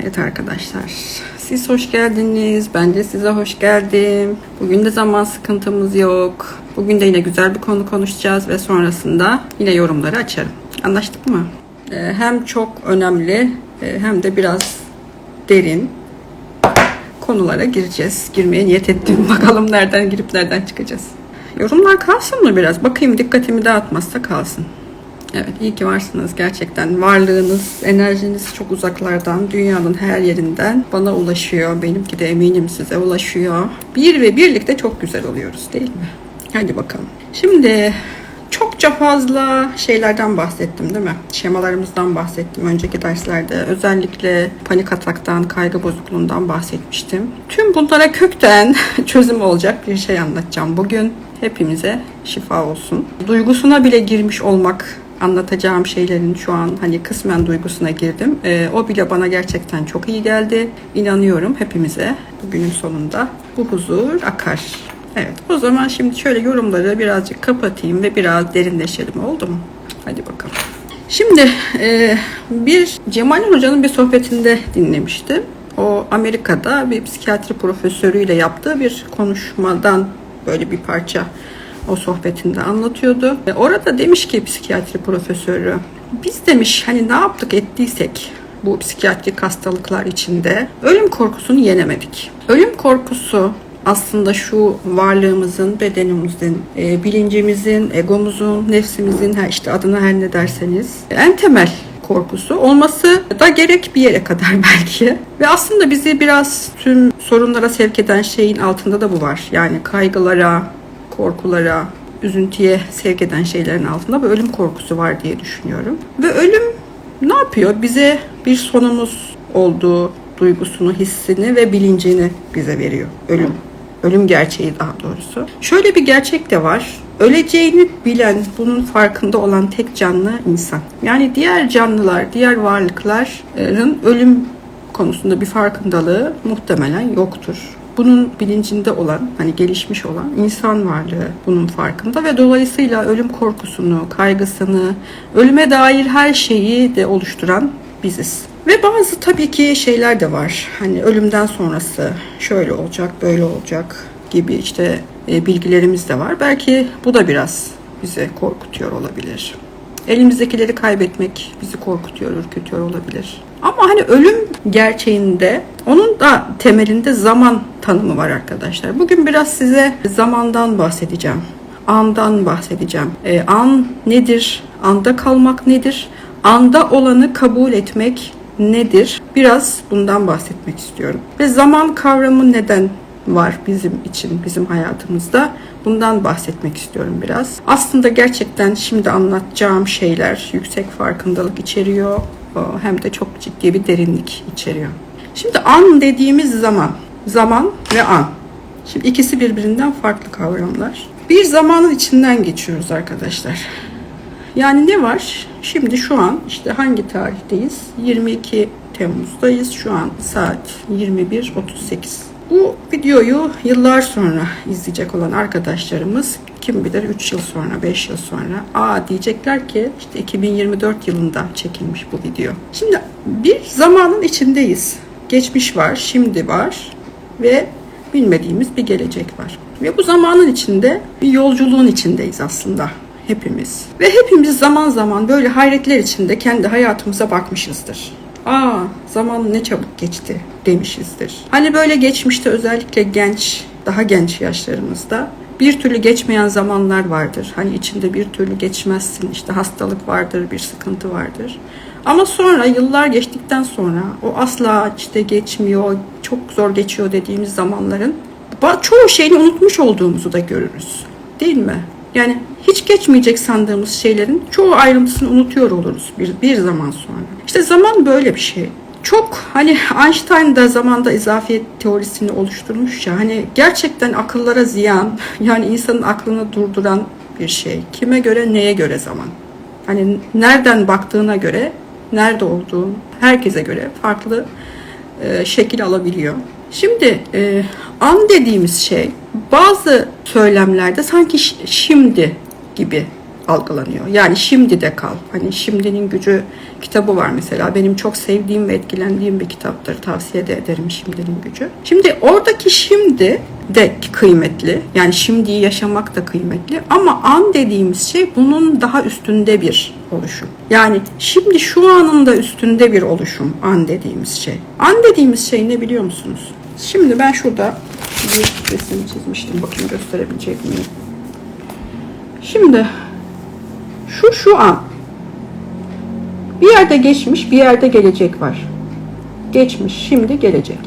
Evet arkadaşlar, siz hoş geldiniz. Ben de size hoş geldim. Bugün de zaman sıkıntımız yok. Bugün de yine güzel bir konu konuşacağız ve sonrasında yine yorumları açarım. Anlaştık mı? Ee, hem çok önemli e, hem de biraz derin konulara gireceğiz. Girmeye niyet ettim. Bakalım nereden girip nereden çıkacağız. Yorumlar kalsın mı biraz? Bakayım dikkatimi dağıtmazsa kalsın. Evet iyi ki varsınız gerçekten. Varlığınız, enerjiniz çok uzaklardan, dünyanın her yerinden bana ulaşıyor. Benimki de eminim size ulaşıyor. Bir ve birlikte çok güzel oluyoruz değil mi? Hadi bakalım. Şimdi çokça fazla şeylerden bahsettim değil mi? Şemalarımızdan bahsettim önceki derslerde. Özellikle panik ataktan, kaygı bozukluğundan bahsetmiştim. Tüm bunlara kökten çözüm olacak bir şey anlatacağım bugün. Hepimize şifa olsun. Duygusuna bile girmiş olmak anlatacağım şeylerin şu an hani kısmen duygusuna girdim. Ee, o bile bana gerçekten çok iyi geldi. İnanıyorum hepimize bugünün sonunda bu huzur akar. Evet o zaman şimdi şöyle yorumları birazcık kapatayım ve biraz derinleşelim oldu mu? Hadi bakalım. Şimdi e, bir Cemal Hoca'nın bir sohbetinde dinlemiştim. O Amerika'da bir psikiyatri profesörüyle yaptığı bir konuşmadan böyle bir parça o sohbetinde anlatıyordu. Ve orada demiş ki psikiyatri profesörü, biz demiş hani ne yaptık ettiysek bu psikiyatrik hastalıklar içinde ölüm korkusunu yenemedik. Ölüm korkusu aslında şu varlığımızın, bedenimizin, e, bilincimizin, egomuzun, nefsimizin, her işte adına her ne derseniz en temel korkusu olması da gerek bir yere kadar belki. Ve aslında bizi biraz tüm sorunlara sevk eden şeyin altında da bu var. Yani kaygılara, korkulara, üzüntüye sevk eden şeylerin altında bir ölüm korkusu var diye düşünüyorum. Ve ölüm ne yapıyor? Bize bir sonumuz olduğu duygusunu, hissini ve bilincini bize veriyor. Ölüm. Ölüm gerçeği daha doğrusu. Şöyle bir gerçek de var. Öleceğini bilen, bunun farkında olan tek canlı insan. Yani diğer canlılar, diğer varlıkların ölüm konusunda bir farkındalığı muhtemelen yoktur bunun bilincinde olan, hani gelişmiş olan insan varlığı bunun farkında ve dolayısıyla ölüm korkusunu, kaygısını, ölüme dair her şeyi de oluşturan biziz. Ve bazı tabii ki şeyler de var. Hani ölümden sonrası şöyle olacak, böyle olacak gibi işte e, bilgilerimiz de var. Belki bu da biraz bizi korkutuyor olabilir. Elimizdekileri kaybetmek bizi korkutuyor, ürkütüyor olabilir. Ama hani ölüm gerçeğinde onun da temelinde zaman tanımı var arkadaşlar. Bugün biraz size zamandan bahsedeceğim. Andan bahsedeceğim. E, an nedir? Anda kalmak nedir? Anda olanı kabul etmek nedir? Biraz bundan bahsetmek istiyorum. Ve zaman kavramı neden var bizim için, bizim hayatımızda? Bundan bahsetmek istiyorum biraz. Aslında gerçekten şimdi anlatacağım şeyler yüksek farkındalık içeriyor hem de çok ciddi bir derinlik içeriyor. Şimdi an dediğimiz zaman, zaman ve an. Şimdi ikisi birbirinden farklı kavramlar. Bir zamanın içinden geçiyoruz arkadaşlar. Yani ne var? Şimdi şu an işte hangi tarihteyiz? 22 Temmuz'dayız. Şu an saat 21.38. Bu videoyu yıllar sonra izleyecek olan arkadaşlarımız kim bilir 3 yıl sonra 5 yıl sonra aa diyecekler ki işte 2024 yılında çekilmiş bu video. Şimdi bir zamanın içindeyiz. Geçmiş var, şimdi var ve bilmediğimiz bir gelecek var. Ve bu zamanın içinde bir yolculuğun içindeyiz aslında hepimiz. Ve hepimiz zaman zaman böyle hayretler içinde kendi hayatımıza bakmışızdır. Aa zaman ne çabuk geçti demişizdir. Hani böyle geçmişte özellikle genç, daha genç yaşlarımızda bir türlü geçmeyen zamanlar vardır. Hani içinde bir türlü geçmezsin. İşte hastalık vardır, bir sıkıntı vardır. Ama sonra yıllar geçtikten sonra o asla işte geçmiyor, çok zor geçiyor dediğimiz zamanların çoğu şeyini unutmuş olduğumuzu da görürüz. Değil mi? Yani hiç geçmeyecek sandığımız şeylerin çoğu ayrıntısını unutuyor oluruz bir, bir zaman sonra. İşte zaman böyle bir şey. Çok hani Einstein da zamanda izafiyet teorisini oluşturmuş ya hani gerçekten akıllara ziyan yani insanın aklını durduran bir şey. Kime göre neye göre zaman. Hani nereden baktığına göre nerede olduğun herkese göre farklı e, şekil alabiliyor. Şimdi e, an dediğimiz şey bazı söylemlerde sanki şimdi gibi algılanıyor. Yani şimdi de kal. Hani şimdinin gücü kitabı var mesela. Benim çok sevdiğim ve etkilendiğim bir kitaptır. Tavsiye de ederim şimdinin gücü. Şimdi oradaki şimdi de kıymetli. Yani şimdiyi yaşamak da kıymetli. Ama an dediğimiz şey bunun daha üstünde bir oluşum. Yani şimdi şu anın da üstünde bir oluşum an dediğimiz şey. An dediğimiz şey ne biliyor musunuz? Şimdi ben şurada bir resim çizmiştim. Bakın gösterebilecek miyim? Şimdi şu şu an bir yerde geçmiş bir yerde gelecek var. Geçmiş şimdi gelecek.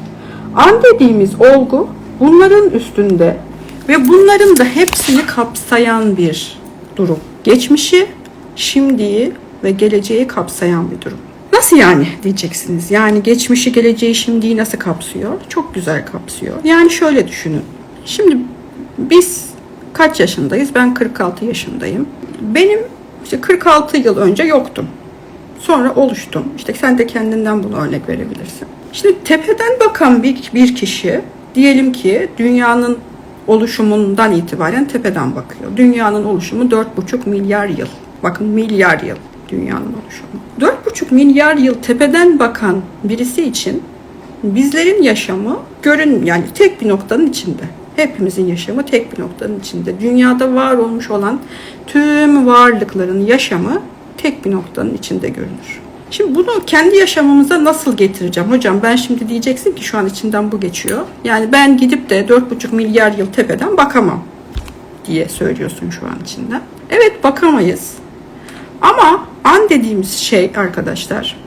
An dediğimiz olgu bunların üstünde ve bunların da hepsini kapsayan bir durum. Geçmişi, şimdiyi ve geleceği kapsayan bir durum. Nasıl yani diyeceksiniz. Yani geçmişi, geleceği, şimdiyi nasıl kapsıyor? Çok güzel kapsıyor. Yani şöyle düşünün. Şimdi biz kaç yaşındayız? Ben 46 yaşındayım. Benim işte 46 yıl önce yoktum. Sonra oluştum. İşte sen de kendinden bunu örnek verebilirsin. Şimdi tepeden bakan bir, bir kişi diyelim ki dünyanın oluşumundan itibaren tepeden bakıyor. Dünyanın oluşumu 4,5 milyar yıl. Bakın milyar yıl dünyanın oluşumu. 4,5 milyar yıl tepeden bakan birisi için bizlerin yaşamı görün yani tek bir noktanın içinde. Hepimizin yaşamı tek bir noktanın içinde. Dünyada var olmuş olan tüm varlıkların yaşamı tek bir noktanın içinde görünür. Şimdi bunu kendi yaşamımıza nasıl getireceğim? Hocam ben şimdi diyeceksin ki şu an içinden bu geçiyor. Yani ben gidip de 4,5 milyar yıl tepeden bakamam diye söylüyorsun şu an içinden. Evet bakamayız. Ama an dediğimiz şey arkadaşlar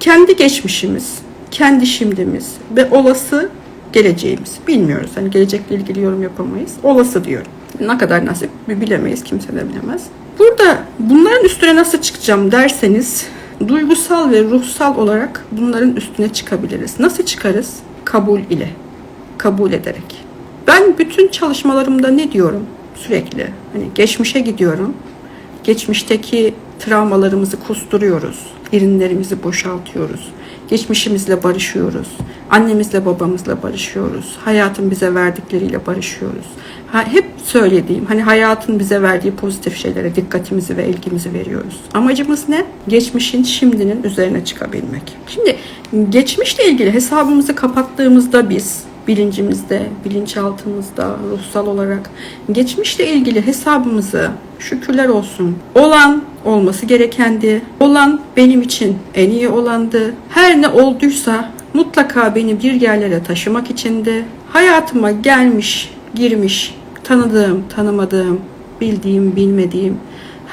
kendi geçmişimiz, kendi şimdimiz ve olası geleceğimiz. Bilmiyoruz. Hani gelecekle ilgili yorum yapamayız. Olası diyorum. Ne kadar nasip bilemeyiz. Kimse de bilemez. Burada bunların üstüne nasıl çıkacağım derseniz duygusal ve ruhsal olarak bunların üstüne çıkabiliriz. Nasıl çıkarız? Kabul ile. Kabul ederek. Ben bütün çalışmalarımda ne diyorum? Sürekli. Hani geçmişe gidiyorum. Geçmişteki travmalarımızı kusturuyoruz. Derinlerimizi boşaltıyoruz. Geçmişimizle barışıyoruz. Annemizle babamızla barışıyoruz. Hayatın bize verdikleriyle barışıyoruz. Ha, hep söylediğim hani hayatın bize verdiği pozitif şeylere dikkatimizi ve ilgimizi veriyoruz. Amacımız ne? Geçmişin şimdinin üzerine çıkabilmek. Şimdi geçmişle ilgili hesabımızı kapattığımızda biz bilincimizde, bilinçaltımızda, ruhsal olarak geçmişle ilgili hesabımızı şükürler olsun. Olan olması gerekendi. Olan benim için en iyi olandı. Her ne olduysa mutlaka beni bir yerlere taşımak içindi. Hayatıma gelmiş, girmiş, tanıdığım, tanımadığım, bildiğim, bilmediğim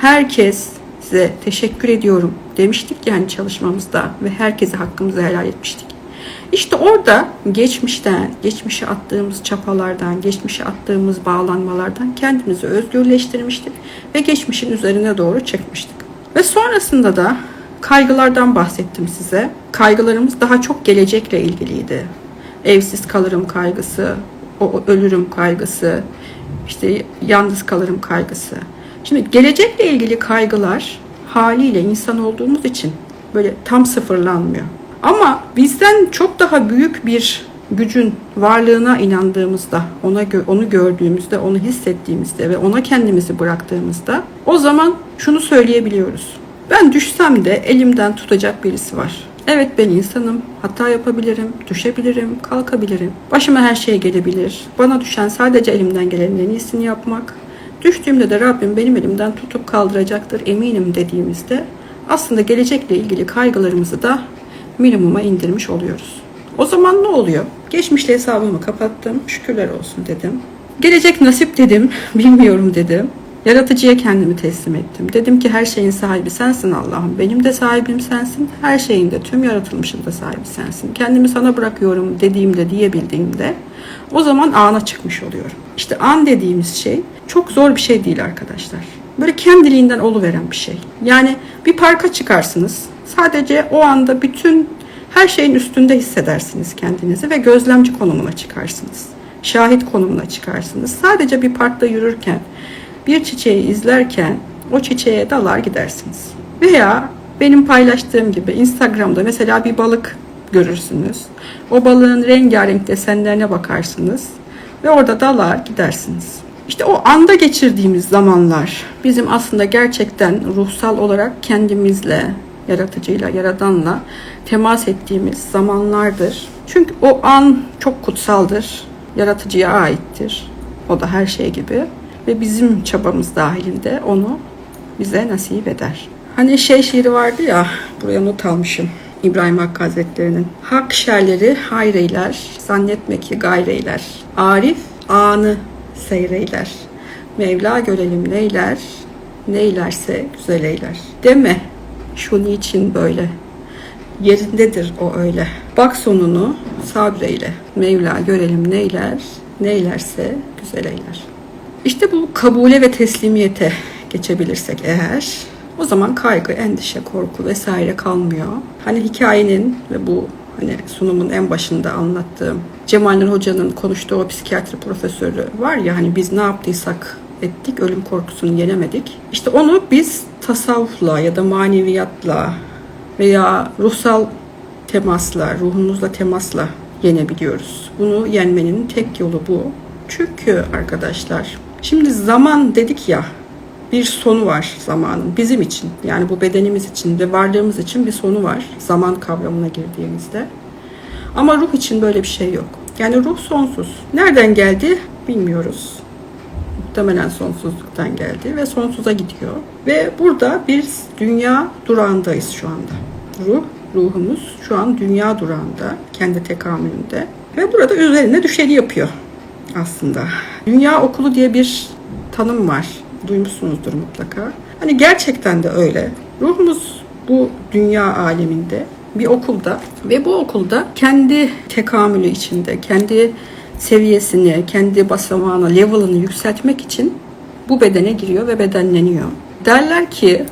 herkes size teşekkür ediyorum demiştik yani çalışmamızda ve herkese hakkımızı helal etmiştik. İşte orada geçmişten, geçmişe attığımız çapalardan, geçmişe attığımız bağlanmalardan kendimizi özgürleştirmiştik ve geçmişin üzerine doğru çekmiştik. Ve sonrasında da kaygılardan bahsettim size. Kaygılarımız daha çok gelecekle ilgiliydi. Evsiz kalırım kaygısı, o ölürüm kaygısı, işte yalnız kalırım kaygısı. Şimdi gelecekle ilgili kaygılar haliyle insan olduğumuz için böyle tam sıfırlanmıyor. Ama bizden çok daha büyük bir gücün varlığına inandığımızda, ona onu gördüğümüzde, onu hissettiğimizde ve ona kendimizi bıraktığımızda o zaman şunu söyleyebiliyoruz. Ben düşsem de elimden tutacak birisi var. Evet ben insanım, hata yapabilirim, düşebilirim, kalkabilirim. Başıma her şey gelebilir. Bana düşen sadece elimden gelenin en iyisini yapmak. Düştüğümde de Rabbim benim elimden tutup kaldıracaktır eminim dediğimizde aslında gelecekle ilgili kaygılarımızı da minimuma indirmiş oluyoruz. O zaman ne oluyor? Geçmişle hesabımı kapattım, şükürler olsun dedim. Gelecek nasip dedim, bilmiyorum dedim. Yaratıcıya kendimi teslim ettim. Dedim ki her şeyin sahibi sensin Allah'ım. Benim de sahibim sensin. Her şeyin de tüm yaratılmışın da sahibi sensin. Kendimi sana bırakıyorum dediğimde diyebildiğimde o zaman ana çıkmış oluyorum. İşte an dediğimiz şey çok zor bir şey değil arkadaşlar. Böyle kendiliğinden oluveren bir şey. Yani bir parka çıkarsınız. Sadece o anda bütün her şeyin üstünde hissedersiniz kendinizi ve gözlemci konumuna çıkarsınız. Şahit konumuna çıkarsınız. Sadece bir parkta yürürken, bir çiçeği izlerken o çiçeğe dalar gidersiniz. Veya benim paylaştığım gibi Instagram'da mesela bir balık görürsünüz. O balığın rengarenk desenlerine bakarsınız ve orada dalar gidersiniz. İşte o anda geçirdiğimiz zamanlar bizim aslında gerçekten ruhsal olarak kendimizle, yaratıcıyla, yaradanla temas ettiğimiz zamanlardır. Çünkü o an çok kutsaldır, yaratıcıya aittir. O da her şey gibi ve bizim çabamız dahilinde onu bize nasip eder. Hani şey şiiri vardı ya, buraya not almışım. İbrahim Hakkı Hazretleri'nin. Hak şerleri hayreyler, zannetme ki gayreyler. Arif anı seyreyler. Mevla görelim neyler, neylerse güzel eyler. Deme şu niçin böyle, yerindedir o öyle. Bak sonunu sabreyle. Mevla görelim neyler, neylerse güzel eyler. İşte bu kabule ve teslimiyete geçebilirsek eğer o zaman kaygı, endişe, korku vesaire kalmıyor. Hani hikayenin ve bu hani sunumun en başında anlattığım Cemal Nur Hoca'nın konuştuğu o psikiyatri profesörü var ya hani biz ne yaptıysak ettik, ölüm korkusunu yenemedik. İşte onu biz tasavvufla ya da maneviyatla veya ruhsal temasla, ruhumuzla temasla yenebiliyoruz. Bunu yenmenin tek yolu bu. Çünkü arkadaşlar şimdi zaman dedik ya bir sonu var zamanın bizim için. Yani bu bedenimiz için ve varlığımız için bir sonu var zaman kavramına girdiğimizde. Ama ruh için böyle bir şey yok. Yani ruh sonsuz. Nereden geldi bilmiyoruz. Muhtemelen sonsuzluktan geldi ve sonsuza gidiyor. Ve burada bir dünya durağındayız şu anda. Ruh, ruhumuz şu an dünya durağında, kendi tekamülünde. Ve burada üzerine düşeni yapıyor aslında. Dünya okulu diye bir tanım var. Duymuşsunuzdur mutlaka. Hani gerçekten de öyle. Ruhumuz bu dünya aleminde bir okulda ve bu okulda kendi tekamülü içinde, kendi seviyesini, kendi basamağını, level'ını yükseltmek için bu bedene giriyor ve bedenleniyor. Derler ki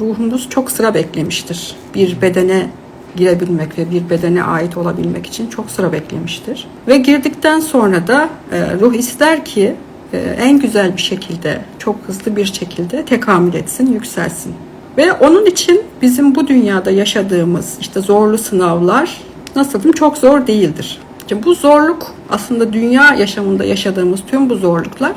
ruhumuz çok sıra beklemiştir. Bir bedene girebilmek ve bir bedene ait olabilmek için çok sıra beklemiştir. Ve girdikten sonra da e, ruh ister ki e, en güzel bir şekilde, çok hızlı bir şekilde tekamül etsin, yükselsin. Ve onun için bizim bu dünyada yaşadığımız işte zorlu sınavlar nasıl çok zor değildir. Şimdi bu zorluk aslında dünya yaşamında yaşadığımız tüm bu zorluklar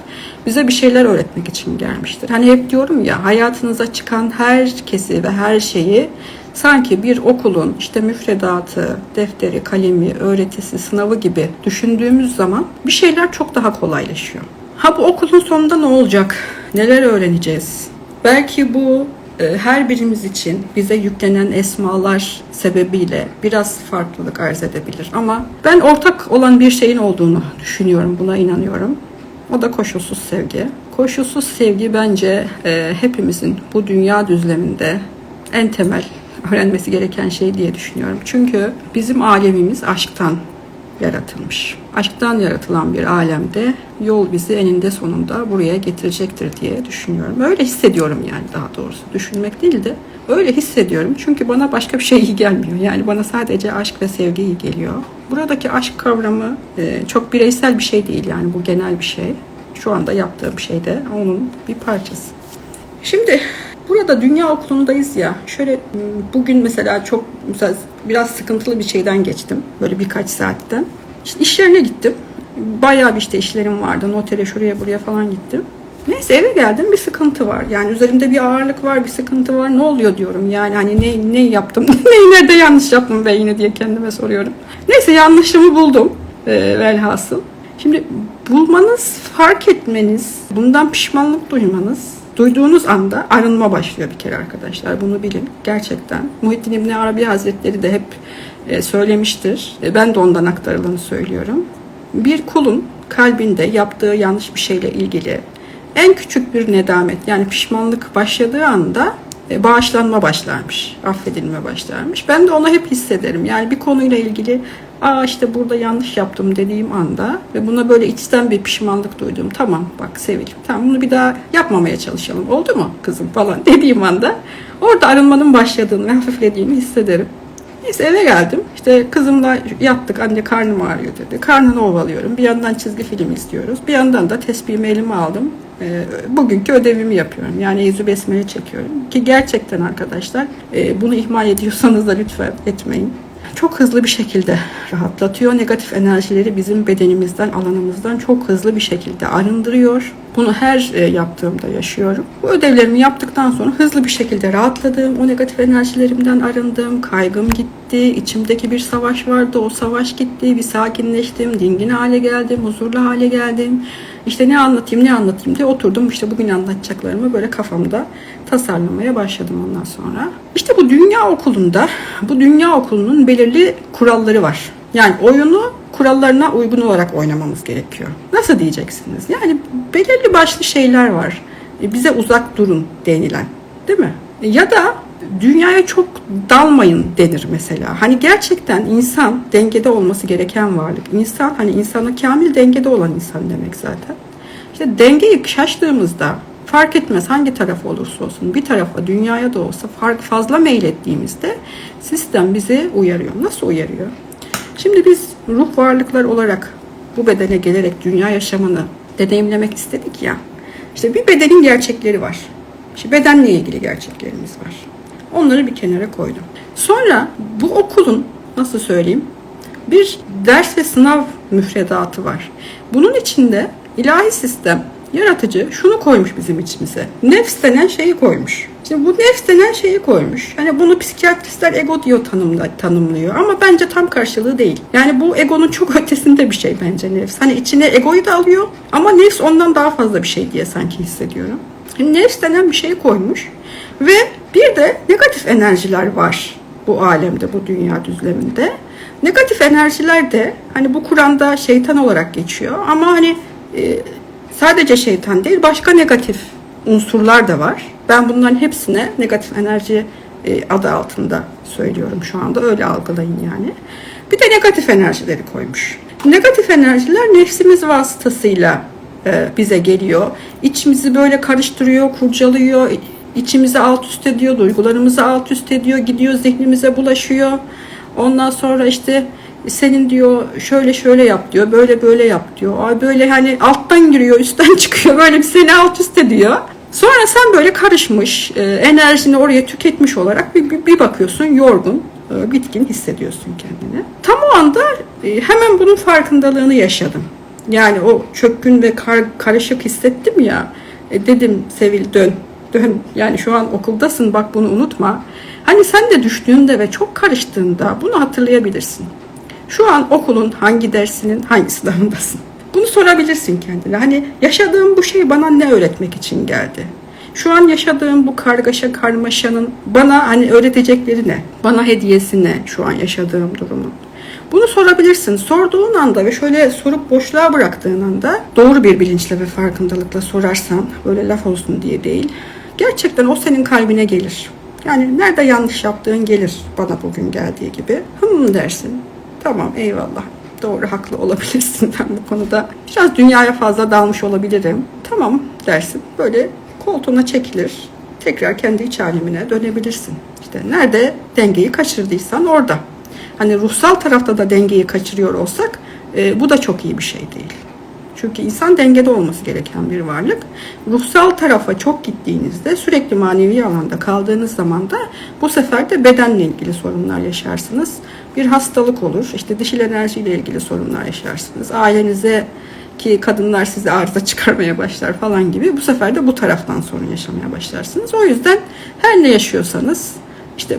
bize bir şeyler öğretmek için gelmiştir. Hani hep diyorum ya hayatınıza çıkan herkesi ve her şeyi sanki bir okulun işte müfredatı, defteri, kalemi, öğretisi, sınavı gibi düşündüğümüz zaman bir şeyler çok daha kolaylaşıyor. Ha bu okulun sonunda ne olacak? Neler öğreneceğiz? Belki bu e, her birimiz için bize yüklenen esmalar sebebiyle biraz farklılık arz edebilir. Ama ben ortak olan bir şeyin olduğunu düşünüyorum, buna inanıyorum. O da koşulsuz sevgi. Koşulsuz sevgi bence e, hepimizin bu dünya düzleminde en temel öğrenmesi gereken şey diye düşünüyorum. Çünkü bizim alemimiz aşktan yaratılmış. Aşktan yaratılan bir alemde yol bizi eninde sonunda buraya getirecektir diye düşünüyorum. Öyle hissediyorum yani daha doğrusu. Düşünmek değil de öyle hissediyorum. Çünkü bana başka bir şey iyi gelmiyor. Yani bana sadece aşk ve sevgi iyi geliyor. Buradaki aşk kavramı e, çok bireysel bir şey değil yani bu genel bir şey. Şu anda yaptığım şey de onun bir parçası. Şimdi burada dünya okulundayız ya. Şöyle bugün mesela çok mesela biraz sıkıntılı bir şeyden geçtim. Böyle birkaç saatten. İşte iş yerine gittim. Bayağı bir işte işlerim vardı. Notere şuraya buraya falan gittim. Neyse eve geldim bir sıkıntı var. Yani üzerimde bir ağırlık var, bir sıkıntı var. Ne oluyor diyorum. Yani hani ne ne yaptım? Neyi nerede yanlış yaptım be yine diye kendime soruyorum. Neyse yanlışımı buldum. E, velhasıl. Şimdi bulmanız, fark etmeniz, bundan pişmanlık duymanız duyduğunuz anda arınma başlıyor bir kere arkadaşlar. Bunu bilin gerçekten. Muhittin İbni Arabi Hazretleri de hep e, söylemiştir. E, ben de ondan aktarılanı söylüyorum. Bir kulun kalbinde yaptığı yanlış bir şeyle ilgili en küçük bir nedamet yani pişmanlık başladığı anda e, bağışlanma başlarmış, affedilme başlarmış. Ben de onu hep hissederim. Yani bir konuyla ilgili aa işte burada yanlış yaptım dediğim anda ve buna böyle içten bir pişmanlık duydum. Tamam bak Sevil, tamam bunu bir daha yapmamaya çalışalım. Oldu mu kızım falan dediğim anda orada arınmanın başladığını ve hafiflediğini hissederim. Neyse eve geldim. İşte kızımla yattık. Anne karnım ağrıyor dedi. Karnını ovalıyorum. Bir yandan çizgi film izliyoruz. Bir yandan da tesbihimi elime aldım. E, bugünkü ödevimi yapıyorum. Yani yüzü besmele çekiyorum. Ki gerçekten arkadaşlar e, bunu ihmal ediyorsanız da lütfen etmeyin. Çok hızlı bir şekilde rahatlatıyor. Negatif enerjileri bizim bedenimizden, alanımızdan çok hızlı bir şekilde arındırıyor. Bunu her e, yaptığımda yaşıyorum. Bu ödevlerimi yaptıktan sonra hızlı bir şekilde rahatladım. O negatif enerjilerimden arındım. Kaygım gitti. İçimdeki bir savaş vardı. O savaş gitti. Bir sakinleştim. Dingin hale geldim. Huzurlu hale geldim. İşte ne anlatayım ne anlatayım diye oturdum. İşte bugün anlatacaklarımı böyle kafamda tasarlamaya başladım ondan sonra. İşte bu dünya okulunda, bu dünya okulunun belirli kuralları var. Yani oyunu kurallarına uygun olarak oynamamız gerekiyor. Nasıl diyeceksiniz? Yani belirli başlı şeyler var. E, Bize uzak durun denilen. Değil mi? Ya da dünyaya çok dalmayın denir mesela. Hani gerçekten insan dengede olması gereken varlık. İnsan hani insanı kamil dengede olan insan demek zaten. İşte dengeyi şaştığımızda fark etmez hangi taraf olursa olsun bir tarafa dünyaya da olsa fark fazla meylettiğimizde sistem bizi uyarıyor. Nasıl uyarıyor? Şimdi biz ruh varlıklar olarak bu bedene gelerek dünya yaşamını deneyimlemek istedik ya. İşte bir bedenin gerçekleri var. İşte bedenle ilgili gerçeklerimiz var. Onları bir kenara koydum. Sonra bu okulun nasıl söyleyeyim bir ders ve sınav müfredatı var. Bunun içinde ilahi sistem, yaratıcı şunu koymuş bizim içimize. Nefs denen şeyi koymuş. Şimdi bu nefs denen şeyi koymuş. Hani bunu psikiyatristler ego diyor tanımla, tanımlıyor ama bence tam karşılığı değil. Yani bu egonun çok ötesinde bir şey bence nefs. Hani içine egoyu da alıyor ama nefs ondan daha fazla bir şey diye sanki hissediyorum. Nefs denen bir şey koymuş ve bir de negatif enerjiler var bu alemde, bu dünya düzleminde. Negatif enerjiler de hani bu Kur'an'da şeytan olarak geçiyor ama hani e, sadece şeytan değil başka negatif unsurlar da var. Ben bunların hepsine negatif enerji e, adı altında söylüyorum şu anda öyle algılayın yani. Bir de negatif enerjileri koymuş. Negatif enerjiler nefsimiz vasıtasıyla e, bize geliyor. İçimizi böyle karıştırıyor, kurcalıyor, içimizi alt üst ediyor, duygularımızı alt üst ediyor, gidiyor zihnimize bulaşıyor. Ondan sonra işte senin diyor şöyle şöyle yap diyor, böyle böyle yap diyor. Ay böyle hani alttan giriyor, üstten çıkıyor, böyle bir seni alt üst ediyor. Sonra sen böyle karışmış, e, enerjini oraya tüketmiş olarak bir, bir, bakıyorsun yorgun, e, bitkin hissediyorsun kendini. Tam o anda e, hemen bunun farkındalığını yaşadım. Yani o çökkün ve kar, karışık hissettim ya. Dedim Sevil dön, dön. Yani şu an okuldasın bak bunu unutma. Hani sen de düştüğünde ve çok karıştığında bunu hatırlayabilirsin. Şu an okulun hangi dersinin hangi sınavındasın? Bunu sorabilirsin kendine. Hani yaşadığım bu şey bana ne öğretmek için geldi? Şu an yaşadığım bu kargaşa karmaşanın bana hani öğretecekleri ne? Bana hediyesi ne şu an yaşadığım durumun? Bunu sorabilirsin. Sorduğun anda ve şöyle sorup boşluğa bıraktığın anda doğru bir bilinçle ve farkındalıkla sorarsan böyle laf olsun diye değil. Gerçekten o senin kalbine gelir. Yani nerede yanlış yaptığın gelir bana bugün geldiği gibi. Hım dersin. Tamam eyvallah. Doğru haklı olabilirsin ben bu konuda. Biraz dünyaya fazla dalmış olabilirim. Tamam dersin. Böyle koltuğuna çekilir. Tekrar kendi iç alemine dönebilirsin. İşte nerede dengeyi kaçırdıysan orada. Hani ruhsal tarafta da dengeyi kaçırıyor olsak e, bu da çok iyi bir şey değil. Çünkü insan dengede olması gereken bir varlık. Ruhsal tarafa çok gittiğinizde sürekli manevi alanda kaldığınız zaman da bu sefer de bedenle ilgili sorunlar yaşarsınız. Bir hastalık olur. İşte dişil enerjiyle ilgili sorunlar yaşarsınız. Ailenize ki kadınlar size arıza çıkarmaya başlar falan gibi bu sefer de bu taraftan sorun yaşamaya başlarsınız. O yüzden her ne yaşıyorsanız işte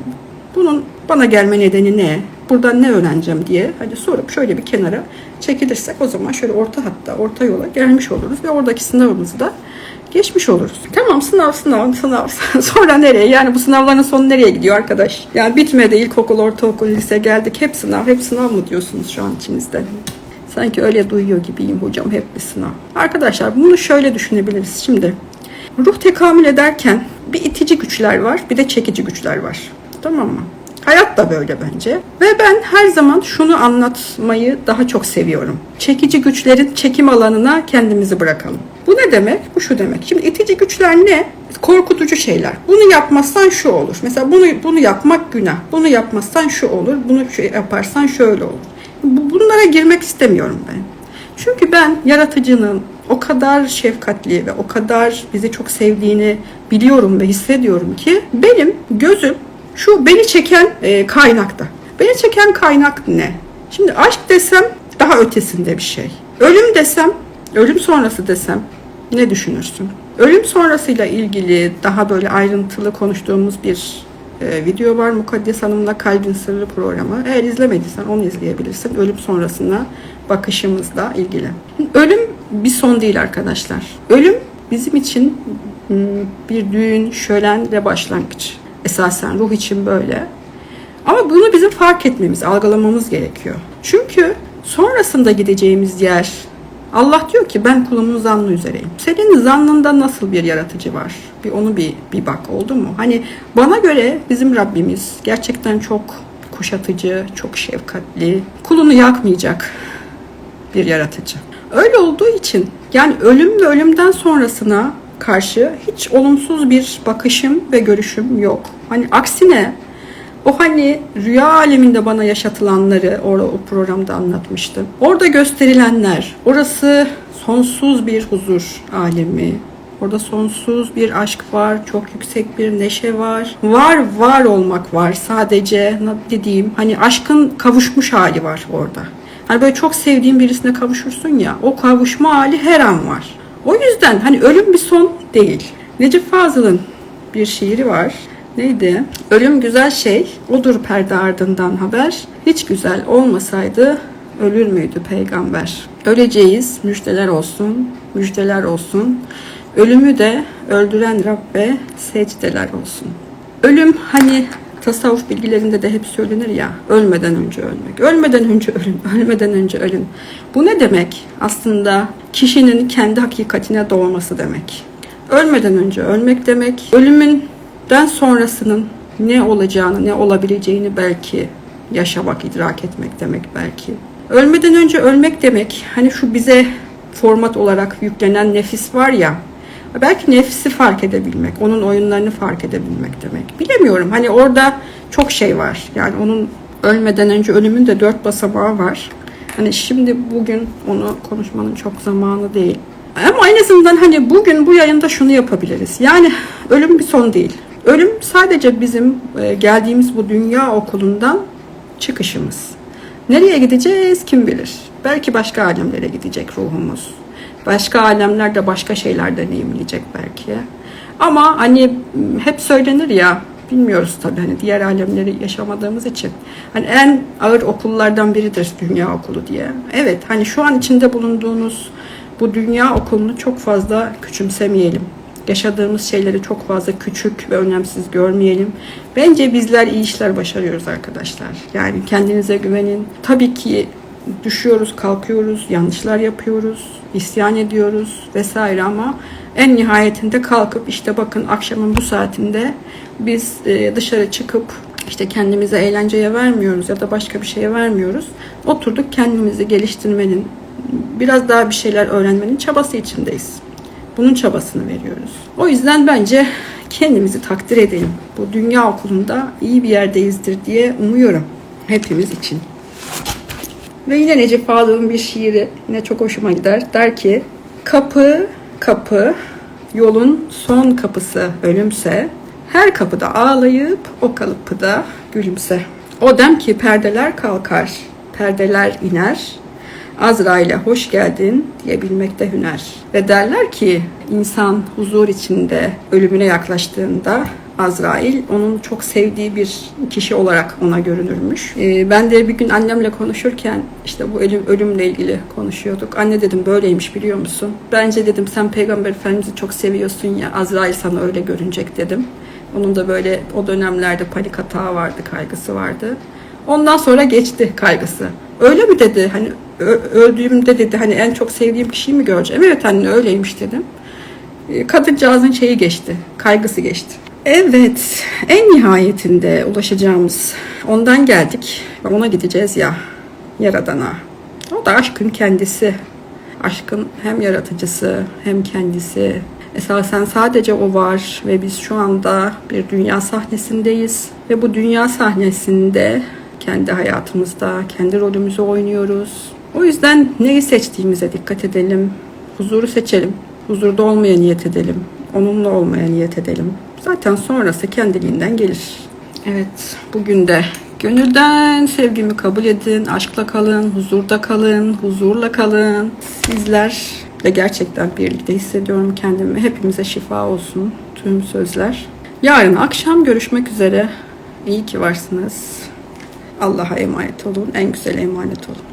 bunun bana gelme nedeni ne? Buradan ne öğreneceğim diye hani sorup şöyle bir kenara çekilirsek o zaman şöyle orta hatta orta yola gelmiş oluruz ve oradaki sınavımızı da geçmiş oluruz. Tamam sınav sınav sınav sonra nereye? Yani bu sınavların sonu nereye gidiyor arkadaş? Yani bitmedi ilkokul, ortaokul, lise geldik hep sınav, hep sınav mı diyorsunuz şu an içinizde? Sanki öyle duyuyor gibiyim hocam hep bir sınav. Arkadaşlar bunu şöyle düşünebiliriz. Şimdi ruh tekamül ederken bir itici güçler var bir de çekici güçler var. Tamam mı? Hayat da böyle bence. Ve ben her zaman şunu anlatmayı daha çok seviyorum. Çekici güçlerin çekim alanına kendimizi bırakalım. Bu ne demek? Bu şu demek. Şimdi itici güçler ne? Korkutucu şeyler. Bunu yapmazsan şu olur. Mesela bunu bunu yapmak günah. Bunu yapmazsan şu olur. Bunu şu yaparsan şöyle olur. Bu- Bunlara girmek istemiyorum ben. Çünkü ben yaratıcının o kadar şefkatli ve o kadar bizi çok sevdiğini biliyorum ve hissediyorum ki benim gözüm şu beni çeken e, kaynakta. Beni çeken kaynak ne? Şimdi aşk desem daha ötesinde bir şey. Ölüm desem, ölüm sonrası desem ne düşünürsün? Ölüm sonrasıyla ilgili daha böyle ayrıntılı konuştuğumuz bir e, video var. Mukaddes Hanım'la Kalbin Sırrı programı. Eğer izlemediysen onu izleyebilirsin. Ölüm sonrasına bakışımızla ilgili. Ölüm bir son değil arkadaşlar. Ölüm bizim için m, bir düğün, şölen ve başlangıç. Esasen ruh için böyle. Ama bunu bizim fark etmemiz, algılamamız gerekiyor. Çünkü sonrasında gideceğimiz yer Allah diyor ki ben kulumun zannı üzereyim. Senin zannında nasıl bir yaratıcı var? Bir onu bir, bir bak oldu mu? Hani bana göre bizim Rabbimiz gerçekten çok kuşatıcı, çok şefkatli, kulunu yakmayacak bir yaratıcı. Öyle olduğu için yani ölüm ve ölümden sonrasına karşı hiç olumsuz bir bakışım ve görüşüm yok. Hani aksine o hani rüya aleminde bana yaşatılanları orada o programda anlatmıştım. Orada gösterilenler, orası sonsuz bir huzur alemi. Orada sonsuz bir aşk var, çok yüksek bir neşe var. Var, var olmak var. Sadece ne dediğim hani aşkın kavuşmuş hali var orada. Hani böyle çok sevdiğin birisine kavuşursun ya, o kavuşma hali her an var. O yüzden hani ölüm bir son değil. Necip Fazıl'ın bir şiiri var. Neydi? Ölüm güzel şey, odur perde ardından haber. Hiç güzel olmasaydı ölür müydü peygamber? Öleceğiz, müjdeler olsun, müjdeler olsun. Ölümü de öldüren Rabbe secdeler olsun. Ölüm hani tasavvuf bilgilerinde de hep söylenir ya ölmeden önce ölmek. Ölmeden önce ölün, ölmeden önce ölün. Bu ne demek? Aslında kişinin kendi hakikatine doğması demek. Ölmeden önce ölmek demek. Ölümünden sonrasının ne olacağını, ne olabileceğini belki yaşamak, idrak etmek demek belki. Ölmeden önce ölmek demek hani şu bize format olarak yüklenen nefis var ya belki nefsi fark edebilmek, onun oyunlarını fark edebilmek demek. Bilemiyorum. Hani orada çok şey var. Yani onun ölmeden önce ölümün de dört basamağı var. Hani şimdi bugün onu konuşmanın çok zamanı değil. Ama en azından hani bugün bu yayında şunu yapabiliriz. Yani ölüm bir son değil. Ölüm sadece bizim e, geldiğimiz bu dünya okulundan çıkışımız. Nereye gideceğiz kim bilir. Belki başka alemlere gidecek ruhumuz. Başka alemlerde başka şeyler deneyimleyecek belki. Ama hani hep söylenir ya bilmiyoruz tabii hani diğer alemleri yaşamadığımız için. Hani en ağır okullardan biridir dünya okulu diye. Evet hani şu an içinde bulunduğunuz bu dünya okulunu çok fazla küçümsemeyelim. Yaşadığımız şeyleri çok fazla küçük ve önemsiz görmeyelim. Bence bizler iyi işler başarıyoruz arkadaşlar. Yani kendinize güvenin. Tabii ki düşüyoruz, kalkıyoruz, yanlışlar yapıyoruz, isyan ediyoruz vesaire ama en nihayetinde kalkıp işte bakın akşamın bu saatinde biz e, dışarı çıkıp işte kendimize eğlenceye vermiyoruz ya da başka bir şeye vermiyoruz. Oturduk kendimizi geliştirmenin, biraz daha bir şeyler öğrenmenin çabası içindeyiz. Bunun çabasını veriyoruz. O yüzden bence kendimizi takdir edelim. Bu dünya okulunda iyi bir yerdeyizdir diye umuyorum hepimiz için. Ve yine Necip Fazıl'ın bir şiiri yine çok hoşuma gider. Der ki kapı kapı yolun son kapısı ölümse her kapıda ağlayıp o kapıda gülümse. O dem ki perdeler kalkar, perdeler iner. Azrail'e hoş geldin diyebilmekte hüner. Ve derler ki insan huzur içinde ölümüne yaklaştığında Azrail onun çok sevdiği bir kişi olarak ona görünürmüş. Ee, ben de bir gün annemle konuşurken işte bu ölüm, ölümle ilgili konuşuyorduk. Anne dedim böyleymiş biliyor musun? Bence dedim sen Peygamber Efendimiz'i çok seviyorsun ya Azrail sana öyle görünecek dedim. Onun da böyle o dönemlerde panik hata vardı, kaygısı vardı. Ondan sonra geçti kaygısı. Öyle mi dedi? Hani öldüğümde dedi hani en çok sevdiğim kişiyi mi göreceğim? Evet anne öyleymiş dedim. Kadıncağızın şeyi geçti. Kaygısı geçti. Evet, en nihayetinde ulaşacağımız ondan geldik. Ona gideceğiz ya, Yaradan'a. O da aşkın kendisi. Aşkın hem yaratıcısı hem kendisi. Esasen sadece o var ve biz şu anda bir dünya sahnesindeyiz. Ve bu dünya sahnesinde kendi hayatımızda, kendi rolümüzü oynuyoruz. O yüzden neyi seçtiğimize dikkat edelim. Huzuru seçelim. Huzurda olmaya niyet edelim. Onunla olmaya niyet edelim. Zaten sonrası kendiliğinden gelir. Evet, bugün de Gönülden sevgimi kabul edin, aşkla kalın, huzurda kalın, huzurla kalın. Sizlerle gerçekten birlikte hissediyorum kendimi. Hepimize şifa olsun tüm sözler. Yarın akşam görüşmek üzere. İyi ki varsınız. Allah'a emanet olun. En güzel emanet olun.